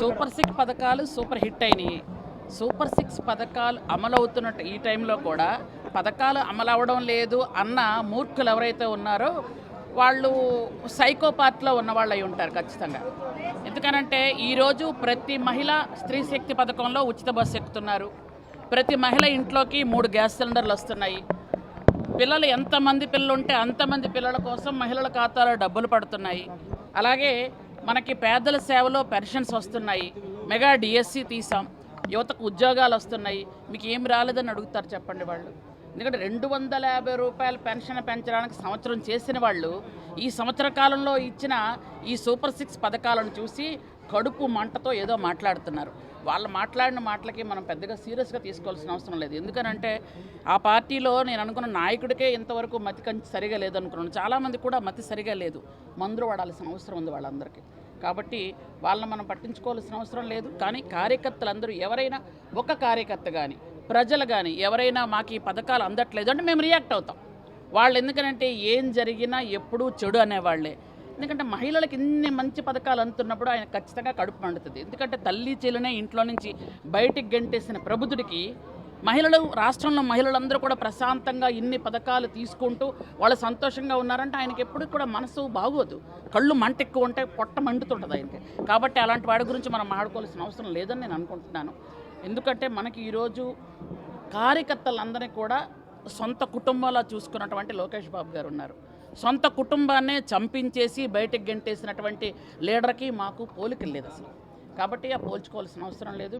Super six పథకాలు super hit అయినాయి. Super six పథకాలు అమలవుతున్నట్టు ఈ టైంలో కూడా పథకాలు అమలు అవ్వడం లేదు అన్న మూర్ఖులు ఎవరైతే ఉన్నారో వాళ్ళు సైకోపాత్లో ఉన్న వాళ్ళు అయి ఉంటారు ఖచ్చితంగా. ఎందుకనంటే ఈరోజు ప్రతి మహిళ స్త్రీ శక్తి పథకంలో ఉచిత బస్సు ఎక్కుతున్నారు. ప్రతి మహిళ ఇంట్లోకి మూడు గ్యాస్ సిలిండర్లు వస్తున్నాయి. పిల్లలు ఎంతమంది పిల్లలు ఉంటే అంతమంది పిల్లల కోసం మహిళల ఖాతాలో డబ్బులు పడుతున్నాయి. అలాగే మనకి పేదల సేవలో పెన్షన్స్ వస్తున్నాయి మెగా డిఎస్సి తీసాం యువతకు ఉద్యోగాలు వస్తున్నాయి మీకు ఏం రాలేదని అడుగుతారు చెప్పండి వాళ్ళు. ఎందుకంటే రెండు వందల యాభై రూపాయల పెన్షన్ పెంచడానికి సంవత్సరం చేసిన వాళ్ళు ఈ సంవత్సర కాలంలో ఇచ్చిన ఈ సూపర్ సిక్స్ పథకాలను చూసి కడుపు మంటతో ఏదో మాట్లాడుతున్నారు. వాళ్ళు మాట్లాడిన మాటలకి మనం పెద్దగా సీరియస్గా తీసుకోవాల్సిన అవసరం లేదు. ఎందుకనంటే ఆ పార్టీలో నేను అనుకున్న నాయకుడికే ఇంతవరకు మతి కంచి సరిగా లేదనుకున్నాను. చాలామంది కూడా మతి సరిగా లేదు. మందులు వాడాల్సిన అవసరం ఉంది వాళ్ళందరికీ. కాబట్టి వాళ్ళని మనం పట్టించుకోవాల్సిన అవసరం లేదు. కానీ కార్యకర్తలందరూ ఎవరైనా ఒక కార్యకర్త కానీ ప్రజలు కానీ ఎవరైనా మాకు ఈ పథకాలు అందట్లేదు అంటే మేము రియాక్ట్ అవుతాం. వాళ్ళు ఎందుకనంటే ఏం జరిగినా ఎప్పుడూ చెడు అనేవాళ్ళే ఎందుకంటే మహిళలకు ఇన్ని మంచి పథకాలు అందుతున్నప్పుడు ఆయన ఖచ్చితంగా కడుపు మండుతుంది. ఎందుకంటే తల్లి చెల్లినే ఇంట్లో నుంచి బయటికి గంటేసిన ప్రబుద్ధుడికి మహిళలు రాష్ట్రంలో మహిళలందరూ కూడా ప్రశాంతంగా ఇన్ని పథకాలు తీసుకుంటూ వాళ్ళు సంతోషంగా ఉన్నారంటే ఆయనకి ఎప్పుడు కూడా మనసు బాగోదు. కళ్ళు మంట ఎక్కువ ఉంటే పొట్ట మండుతుంటుంది ఆయనకి. కాబట్టి అలాంటి వాడి గురించి మనం మాట్లాడుకోవాల్సిన అవసరం లేదని నేను అనుకుంటున్నాను. ఎందుకంటే మనకి ఈరోజు కార్యకర్తలందరినీ కూడా సొంత కుటుంబంలో చూసుకున్నటువంటి లోకేష్ బాబు గారు ఉన్నారు. సొంత కుటుంబాన్నే చంపించేసి బయటకు గెంటేసినటువంటి లీడర్కి మాకు పోలికలు లేదు అసలు. కాబట్టి ఆ పోల్చుకోవాల్సిన అవసరం లేదు.